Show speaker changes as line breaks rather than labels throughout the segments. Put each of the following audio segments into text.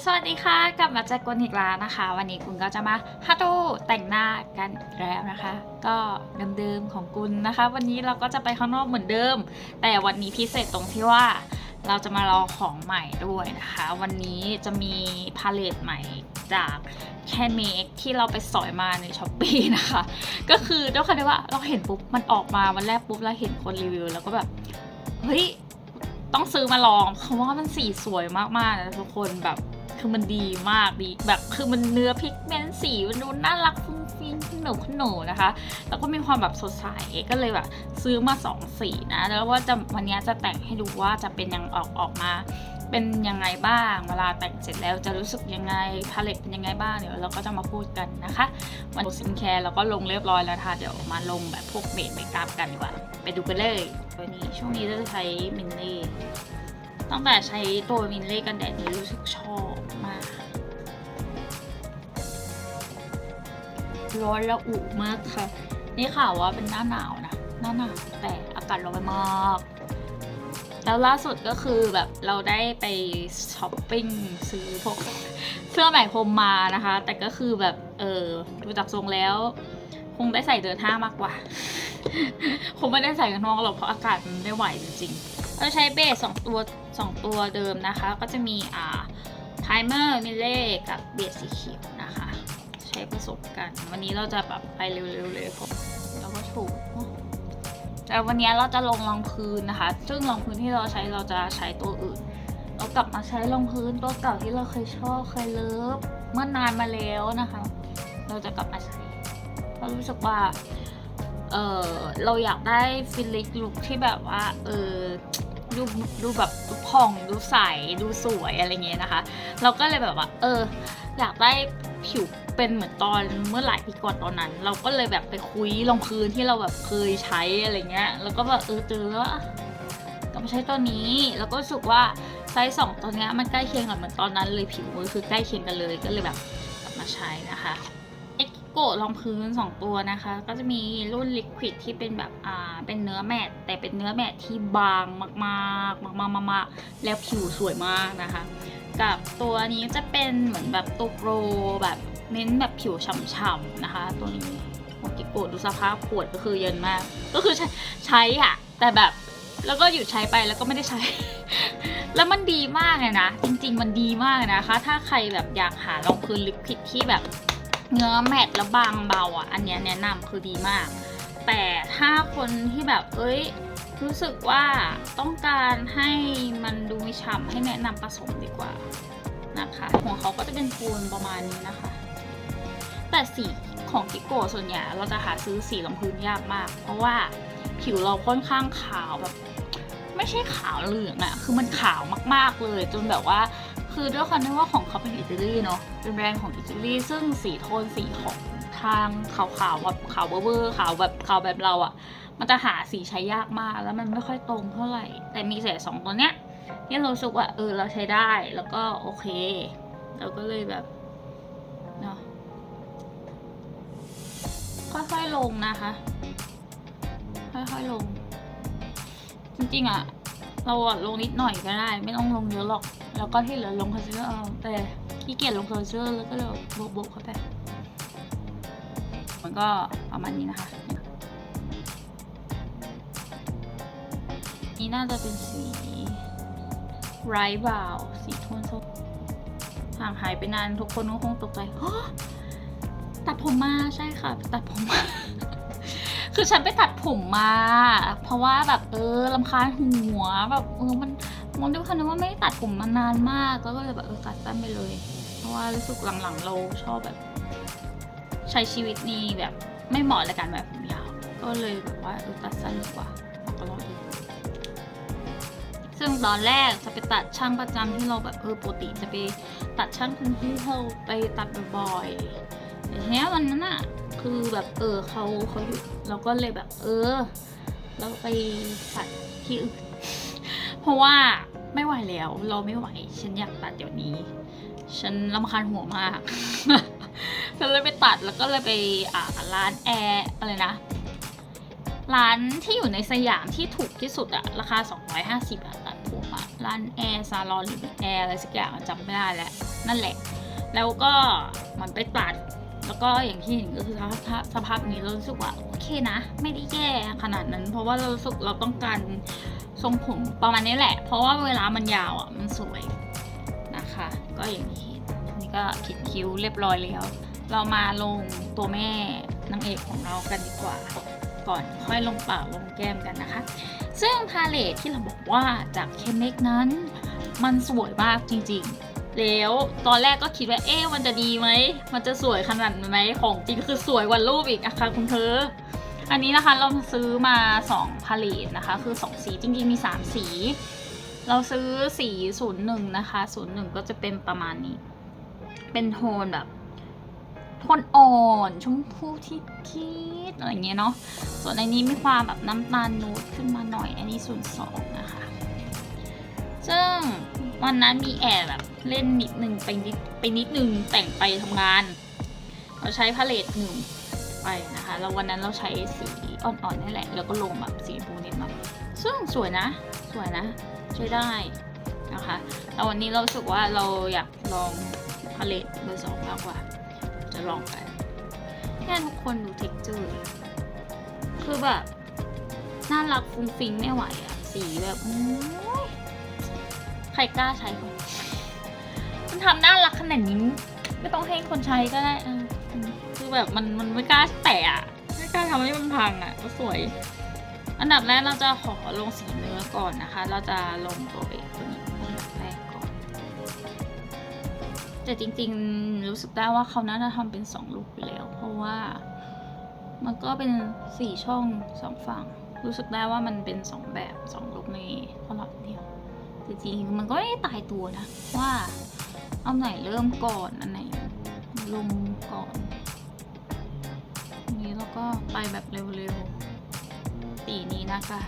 สวัสดีค่ะ กลับมาเจอกันอีกแล้วนะคะ วันนี้คุณก็จะมาฮัตโตแต่งหน้ากันแล้วนะคะ ก็เดิมๆของคุณนะคะ วันนี้เราก็จะไปข้างนอกเหมือนเดิม แต่วันนี้พิเศษตรงที่ว่าเราจะมาลองของใหม่ด้วยนะคะ วันนี้จะมีพาเลตใหม่จากแคนเมกที่เราไปสอยมาในช้อปปีนะคะ ก็คือด้วยความที่ว่าเราเห็นปุ๊บมันออกมาวันแรกปุ๊บเราเห็นคนรีวิว แล้วก็แบบเฮ้ยต้องซื้อมาลองเพราะว่ามันสีสวยมากๆนะทุกคนแบบ คือมันดีมากดีแบบคือมันเนื้อพิกเมนต์สีมันดูน่ารักฟุ้งฟิ้งขนมขนมนะคะ แล้วก็มีความแบบสดใสก็เลยแบบซื้อมาสองสีนะ แล้วว่าจะวันนี้จะแต่งให้ดูว่าจะเป็นยังออกออกมาเป็นยังไงบ้าง เวลาแต่งเสร็จแล้วจะรู้สึกยังไงพาเลตเป็นยังไงบ้างเดี๋ยวเราก็จะมาพูดกันนะคะวันสินแคร์เราก็ลงเรียบร้อยแล้วค่ะเดี๋ยวมาลงแบบพวกเมดเมคอัพกันดีกว่า ไปดูกันเลยวันนี้ช่วงนี้จะใช้มินเล่ตั้งแต่ใช้ตัวมินเล่กันแดดนี้รู้สึกชอบ ร้อนระอุมากค่ะ นี่ข่าวว่าเป็นหน้าหนาวนะ หน้าหนาวแต่อากาศร้อนมาก แล้วล่าสุดก็คือแบบเราได้ไปช้อปปิ้งซื้อพวกเสื้อไหม่พรมมานะคะ แต่ก็คือแบบเออดูจากทรงแล้ว คงได้ใส่เดินห้างมากกว่า คงไม่ได้ใส่กันนอกหรอกเพราะอากาศมันไม่ไหวจริงๆเราใช้เบสสองตัวสองตัวเดิมนะคะ ก็จะมีอ่าไพรเมอร์มิเล่กับเบสสีเขียว ช้ผสมกัน วันนี้เราจะแบบไปเร็วๆเลยผมแล้วก็ถูกแต่วันนี้เราจะลงรองพื้นนะคะ ซึ่งรองพื้นที่เราใช้เราจะใช้ตัวอื่น เรากลับมาใช้รองพื้นตัวเก่าที่เราเคยชอบเคยเลิฟเมื่อนานมาแล้วนะคะ เราจะกลับมาใช้เรารู้สึกว่าเออเราอยากได้ฟิลิกลุคที่แบบว่าเออดูดูแบบดูผ่องดูใสดูสวยอะไรเงี้ยนะคะ เราก็เลยแบบว่า เออ อยากได้ผิว เป็นเหมือนตอนเมื่อหลายปีก่อนตอนนั้น เราก็เลยแบบไปคุยรองพื้นที่เราแบบเคยใช้อะไรเงี้ย แล้วก็แบบเออเจอแล้วก็มาใช้ตัวนี้ แล้วก็รู้สึกว่าไซส์สองตัวเนี้ยมันใกล้เคียงกับเหมือนตอนนั้นเลยผิวมือคือใกล้เคียงกันเลยก็เลยแบบมาใช้นะคะเอ็กโกรองพื้น 2 ตัวนะคะ ก็จะมีรุ่นลิควิดที่เป็นแบบอ่าเป็นเนื้อแมตแต่เป็นเนื้อแมตที่บางมากๆมากๆมากๆแล้วผิวสวยมากนะคะ กับตัวนี้จะเป็นเหมือนแบบตัวโปรแบบ เน้นแบบผิวฉ่ำๆนะคะตัวนี้โอกิโกะดูสภาพขวดก็คือเย็นมาก ก็คือใช้ใช้อะแต่แบบแล้วก็หยุดใช้ไปแล้วก็ไม่ได้ใช้ แล้วมันดีมากเลยนะ จริง ๆ มันดีมากนะคะ ถ้าใครแบบอยากหารองพื้นลิปคิดที่แบบเนื้อแมตต์แล้วบางเบาอะ อันเนี้ยแนะนำคือดีมาก แต่ถ้าคนที่แบบเอ้ยรู้สึกว่าต้องการให้มันดูไม่ฉ่ำให้แนะนำผสมดีกว่านะคะ ของเขาก็จะเป็นโทนประมาณนี้นะคะ แต่สีของกิโกะส่วนใหญ่เราจะหาซื้อสีรองพื้นยากมาก เพราะว่าผิวเราค่อนข้างขาวแบบ ไม่ใช่ขาวเหลืองอะคือมันขาวมากๆเลย จนแบบว่า คือด้วยความที่ว่าของเขาเป็นอิตาลีเนาะเป็นแบรนด์ของอิตาลีซึ่งสีโทนสีของทางขาวๆแบบขาวเบอร์ๆขาวแบบขาวแบบเราอะมันจะหาสีใช้ยากมากแล้วมันไม่ค่อยตรงเท่าไหร่ แต่มีเศษสองตัวเนี้ยที่เราสึกว่าเออเราใช้ได้แล้วก็โอเค เราก็เลยแบบ ค่อยๆลงนะคะ ค่อยๆลง จริงๆอะเราลงนิดหน่อยก็ได้ ไม่ต้องลงเยอะหรอก แล้วก็ที่เหลือลงคอนซีลเลอร์เอาแต่ขี้เกียจลงคอนซีลเลอร์แล้วก็เลยโบกๆเข้าไป มันก็ประมาณนี้นะคะ นี่น่าจะเป็นสีไรบ่าวสีโทนส้มห่างหายไปนานทุกคนก็คงตกใจฮะ ตัดผมมาใช่ค่ะ ตัดผมมา คือฉันไปตัดผมมา เพราะว่าแบบเออลำคาญหัวแบบเออมันมองด้วยคันว่าไม่ได้ตัดผมมานานมากแล้วก็เลยแบบเออตัดสั้นไปเลย เพราะว่ารู้สึกหลังๆเราชอบแบบ ใช้ชีวิตนี้แบบไม่เหมาะในการแบบผมยาวก็เลยแบบว่าเออตัดสั้นดีกว่าเราก็รอดูซึ่งตอนแรกจะไปตัดช่างประจำที่เราแบบเออปกติจะไปตัดช่างคนที่เราไปตัดบ่อยๆ แต่ทีเนี้ยวันนั้นอะคือแบบเออเขาเขาหยุดเราก็เลยแบบเออ เราไปตัดที่อื่นเพราะว่าไม่ไหวแล้ว เราไม่ไหว ฉันอยากตัดเดี๋ยวนี้ ฉันรำคาญหัวมากก็เลยไปตัดแล้วก็เลยไปอ่าร้านแอร์อะไรนะร้านที่อยู่ในสยามที่ถูกที่สุดอะราคา 250บาทตัดผมอะร้านแอร์ซาลอนหรือแอร์อะไรสักอย่างจำไม่ได้แล้วนั่นแหละ แล้วก็มันไปตัด แล้วก็อย่างที่เห็นก็คือสภาพสภาพนี้เรารู้สึกว่าโอเคนะ ไม่ได้แย่ขนาดนั้น เพราะว่าเรารู้สึกเราต้องการทรงผมประมาณนี้แหละ เพราะว่าเวลามันยาวอะมันสวยนะคะ ก็อย่างที่เห็นนนี่ก็ขีดคิ้วเรียบร้อยแล้ว เรามาลงตัวแม่นางเอกของเรากันดีกว่า ก่อนค่อยลงปากลงแก้มกันนะคะ ซึ่งพาเลทที่เราบอกว่าจากเคมเมกนั้น มันสวยมากจริงๆ แล้วตอนแรกก็คิดว่าเอ๊ะมันจะดีไหม มันจะสวยขนาดไหมของจริงคือสวยกว่ารูปอีกนะคะคุณเธอ อันนี้นะคะเราซื้อมา2พาเลทนะคะ คือ 2 สีจริงๆมี 3 สี เราซื้อสี 01 นะคะ 01 ก็จะเป็นประมาณนี้ เป็นโทนแบบโทนอ่อนชมพูที่คิดอะไรเงี้ยเนาะ ส่วนอันนี้มีความแบบน้ำตาลนูดขึ้นมาหน่อย อันนี้ศูนย์สองนะคะ ซึ่งวันนั้นมีแอบแบบเล่นนิดนึงไปนิดไปนิดนึงแต่งไปทำงาน เราใช้พาเลตหนึ่งไปนะคะ แล้ววันนั้นเราใช้สีอ่อนๆนี่แหละ แล้วก็ลงแบบสีชมพูนิดหน่อยซึ่งสวยนะ สวยนะใช้ได้นะคะแล้ววันนี้เราสึกว่าเราอยากลองพาเลตเบอร์สองมากกว่า จะลองไปแค่ทุกคนดูเท็กเจอร์คือแบบน่ารักฟุ้งฟิ้งไม่ไหวอะสีแบบโอ้ ใครกล้าใช้ก่อนมันทำน่ารักขนาดนี้ไม่ต้องให้คนใช้ก็ได้คือแบบมันมันไม่กล้าแตะไม่กล้าทำให้มันพังอะก็สวย อันดับแรกเราจะขอลงสีเนื้อก่อนนะคะ เราจะลงตัวเอกตัวนี้อันดับแรกก่อน แต่จริงๆรู้สึกได้ว่าเขาน่าจะทำเป็นสองลูกไปแล้ว เพราะว่ามันก็เป็นสี่ช่องสองฝั่ง รู้สึกได้ว่ามันเป็นสองแบบสองลูกในตลอดเดียว จริงๆมันก็ไม่ได้ตายตัวนะว่า เอาไหนเริ่มก่อนอันไหนลงก่อนนี้แล้วก็ไปแบบเร็วๆสีนี้นะคะ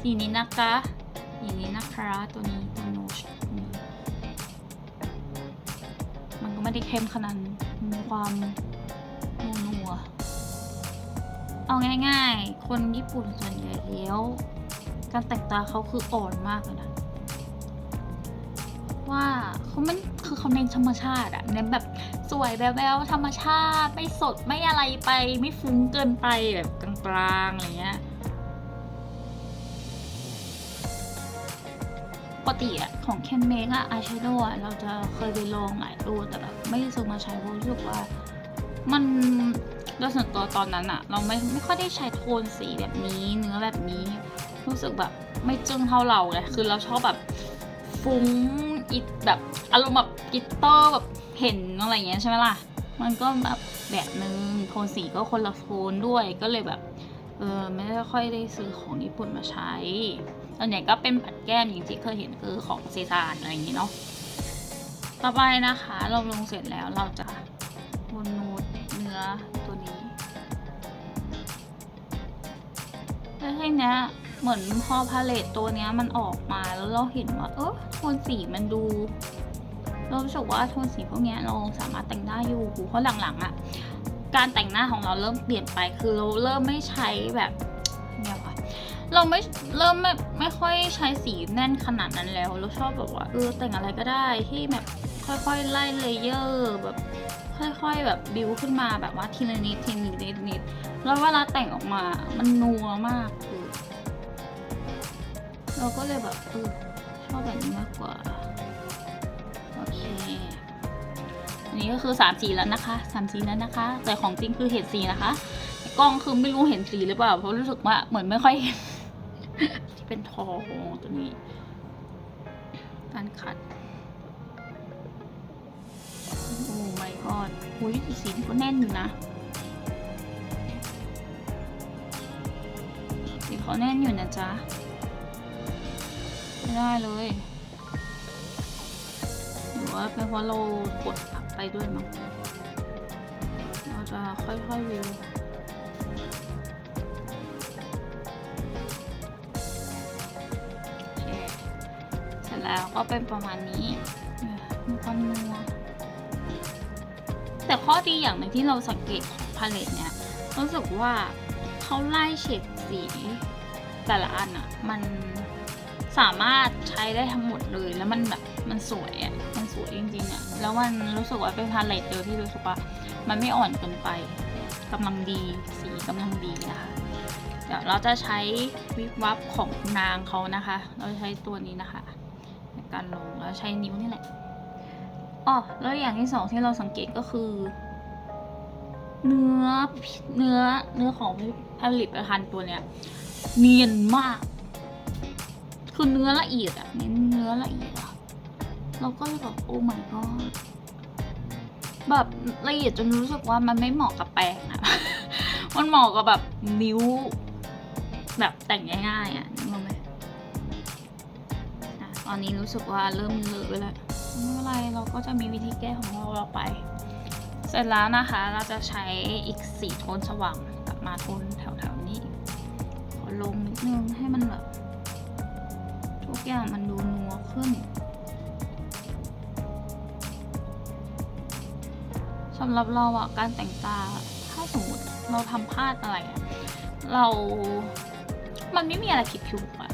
สีนี้นะคะสีนี้นะคะตัวนี้ตัวโนชนี้มันก็ไม่ได้เข้มขนาดมีความนัวๆเอาง่ายๆ คนญี่ปุ่นส่วนใหญ่แล้ว การแต่งตาเขาคืออ่อนมากเลยนะ ว่าเขามันคือเขาเน้นธรรมชาติอะเน้นแบบสวยแบ๊วๆธรรมชาติ ไม่สดไม่อะไรไป ไม่ฟุ้งเกินไปแบบกลางๆอะไรเงี้ยปกติอะของเคนเมกอะอายแชโดว์เราจะเคยไปลองหลายตัวแต่แบบไม่ได้ซื้อมาใช้เพราะรู้สึกว่า มันโดยส่วนตัวตอนนั้นอะเราไม่ไม่ค่อยได้ใช้โทนสีแบบนี้เนื้อแบบนี้ รู้สึกแบบไม่จึ้งเท่าเราเลยคือเราชอบแบบฟุ้ง อิดแบบอารมณ์แบบกลิตเตอร์แบบเห็นอะไรอย่างเงี้ยใช่ไหมล่ะ มันก็แบบแบบนึงโทนสีก็คนละโทนด้วยก็เลยแบบเออไม่ได้ค่อยได้ซื้อของญี่ปุ่นมาใช้ส่วนใหญ่ก็เป็นปัดแก้มอย่างที่เคยเห็นคือของเซซานอะไรอย่างงี้เนาะต่อไปนะคะ เราลงเสร็จแล้วเราจะวนนูดเนื้อตัวนี้แล้วทีเนี้ย เหมือนพอพาเลตตัวเนี้ยมันออกมาแล้วเราเห็นว่า เออโทนสีมันดู เรารู้สึกว่าโทนสีพวกเนี้ยเราสามารถแต่งได้อยู่เพราะหลังๆอะ่ะการแต่งหน้าของเราเริ่มเปลี่ยนไปคือเราเริ่มไม่ใช้แบบเนี่ยค่ะเราไม่เริ่มไม่ไม่ค่อยใช้สีแน่นขนาดนั้นแล้ว เราชอบแบบว่าเออแต่งอะไรก็ได้ที่แบบค่อยๆไล่เลเยอร์แบบค่อยๆแบบบิวขึ้นมาแบบว่าทีละนิดทีละนิดนิดแล้วเวลาแต่งออกมามันนัวมากคือ เราก็เลยแบบเออชอบแบบนี้มากกว่า โอเค อันนี้ก็คือ3สีแล้วนะคะ3สีแล้วนะคะ แต่ของจริงคือเห็นสีนะคะ กล้องคือไม่รู้เห็นสีหรือเปล่า เพราะรู้สึกว่าเหมือนไม่ค่อยเห็น ที่เป็นทองตัวนี้การขัดโอ้ไม่กอดอุ้ยสีก็แน่นอยู่นะสีเขาแน่นอยู่นะจ๊ะ ไม่ได้เลยหรือว่าเป็นเพราะเรากดอัพไปด้วยมั้งเราจะค่อยๆวิวเสร็จแล้วก็เป็นประมาณนี้มีความนัวแต่ข้อดีอย่างหนึ่งที่เราสังเกตของพาเลตเนี่ยรู้สึกว่าเขาไล่เฉดสีแต่ละอันอะมัน สามารถใช้ได้ทั้งหมดเลยแล้วมันแบบมันสวยอะมันสวยจริงๆอะแล้วมันรู้สึกว่าเป็นพาเลตเดียวที่รู้สึกว่ามันไม่อ่อนเกินไปกำลังดีสีกำลังดีนะคะเดี๋ยวเราจะใช้วิบวับของนางเขานะคะ เราใช้ตัวนี้นะคะ ในการลงแล้วใช้นิ้วนี่แหละอ๋อแล้วอย่างที่สองที่เราสังเกตก็คือ เนื้อเนื้อเนื้อของผลิตภัณฑ์ตัวเนี้ยเนียนมาก คือเนื้อละเอียดอะเน้นเนื้อละเอียดอะเราก็เลยแบบโอ้ my god แบบละเอียดจนรู้สึกว่ามันไม่เหมาะกับแป้งอะมันเหมาะกับแบบนิ้ว แบบแต่งง่ายๆอะนึกออกไหมตอนนี้รู้สึกว่าเริ่มเลอะแล้วไม่เป็นไรเราก็จะมีวิธีแก้ของเราเราไป เสร็จแล้วนะคะเราจะใช้อีกสีโทนสว่างกลับมาโทนแถวๆนี้ขอลงนิดนึงให้มันแบบ ทุกอย่างมันดูนัวขึ้นสำหรับเราอะการแต่งตาถ้าสมมติเราทำพลาดอะไรอะเรา มันไม่มีอะไรผิดผิวอะ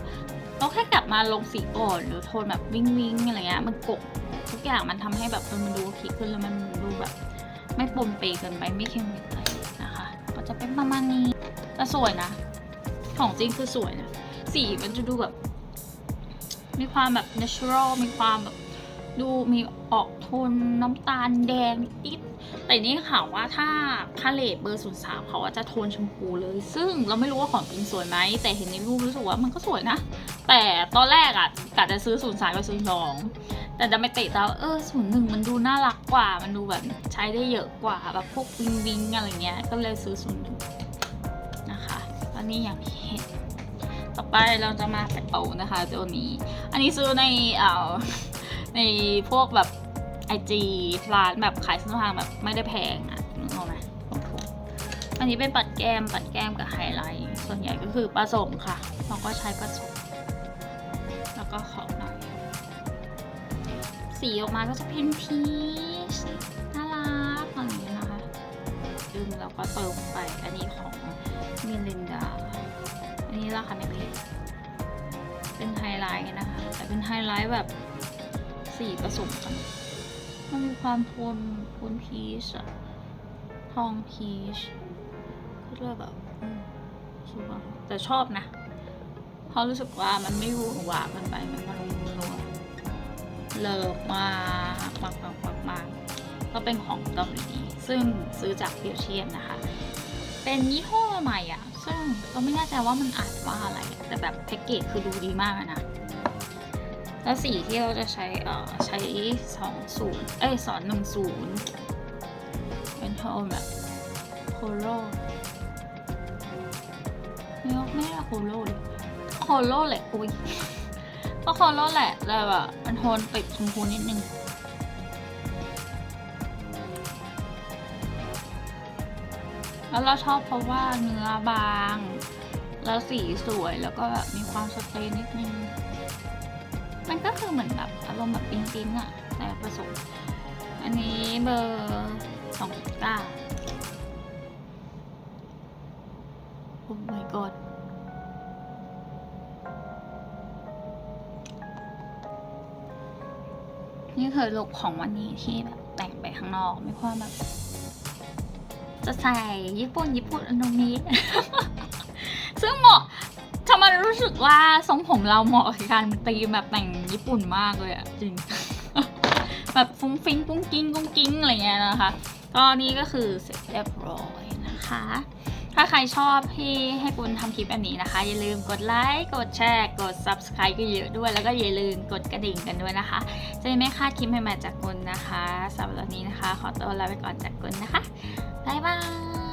เราแค่กลับมาลงสีก่อนหรือโทนแบบวิงวิงอะไรเงี้ยมันกบทุกอย่างมันทำให้แบบมันดูโอเคขึ้นแล้วมันดูแบบ ไม่ปนเปเกินไปไม่เค็มเกินไปนะคะ ก็จะเป็นประมาณนี้แต่สวยนะ ของจริงคือสวยนะสีมันจะดูแบบ มีความแบบ natural มีความแบบดูมีออกโทนน้ำตาลแดงนิดแต่นี่ข่าวว่าถ้าพาเลตเบอร์ศูนย์สามเขาจะโทนชมพูเลย ซึ่งเราไม่รู้ว่าของจริงสวยไหม แต่เห็นในรูปรู้สึกว่ามันก็สวยนะ แต่ตอนแรกอะกะจะซื้อศูนย์สามกับศูนย์สองแต่จะไม่เตะตาว่าเออศูนย์หนึ่งมันดูน่ารักกว่า มันดูแบบใช้ได้เยอะกว่าแบบพวกวิงวิงอะไรเงี้ย ก็เลยซื้อศูนย์หนึ่งนะคะตอนนี้อย่างที่เห ไปเราจะมาแปะเอานะคะตัวนี้ อันนี้ซื้อในเอ่อในพวกแบบไอจีร้านแบบขายเส้นทางแบบไม่ได้แพงอะนึกออกไหมถูกๆอันนี้เป็นปัดแก้มปัดแก้มกับไฮไลท์ส่วนใหญ่ก็คือผสมค่ะ เราก็ใช้ผสม แล้วก็ขอบหน่อยสีออกมาก็จะเป็นพีชน่ารักอะไรอย่างเงี้ยนะคะดึงแล้วก็เติมไปอันนี้ของมิลินดา อันนี้ราคาไม่แพงเป็นไฮไลท์นะคะ แต่เป็นไฮไลท์แบบสีผสมกัน มันมีความโทนโทนพีชอะทองพีชก็เลยแบบสวยแต่ชอบนะเพราะรู้สึกว่ามันไม่หวือหวาเกินไป มันมาลงนัวเลิฟมากมากมากมากมากก็เป็นของเกาหลีซึ่งซื้อจากเบียเชียนนะคะ เป็นยี่ห้อใหม่อะ ซึ่งก็ไม่แน่ใจว่ามันอ่านว่าอะไร แต่แบบแพ็กเกจคือดูดีมากนะ แล้วสีที่เราจะใช้เอ่อใช้สองศูนย์เอ้ยสอนหนึ่งศูนย์เป็นโทนแบบโคโลไม่ไม่ได้โคโลเลยโคโลแหละอุ้ยก็โคโลแหละแต่แบบมันโทนติดชมพูนิดนึง แล้วเราชอบเพราะว่าเนื้อบาง แล้วสีสวยแล้วก็แบบมีความสเตย์นิดนึง มันก็คือเหมือนแบบอารมณ์แบบปิ้งปิ้งอะแต่ผสม อันนี้เบอร์สองเก้าโอ้ my god นี่คือลุคของวันนี้ที่แบบแต่งไปข้างนอกมีความแบบ จะใส่ญี่ปุ่นญี่ปุ่นอันนี้ซึ่งเหมาะทำไมรู้สึกว่าทรงผมเราเหมาะกับการตีมแบบแต่งญี่ปุ่นมากเลยอะจริง แบบฟุ้งฟิ้งกุ้งกิ้งกุ้งกิ้งอะไรเงี้ยนะคะ ก็นี่ก็คือเสร็จเรียบร้อยนะคะ ถ้าใครชอบที่ให้ปุณทำคลิปแบบนี้นะคะ อย่าลืมกดไลค์ กดแชร์ กด subscribe ก็เยอะด้วย แล้วก็อย่าลืมกดกระดิ่งกันด้วยนะคะ จะไม่พลาดคลิปใหม่ๆจากปุณนะคะสำหรับวันนี้นะคะ ขอตัวลาไปก่อนจากปุณนะคะ บ๊ายบาย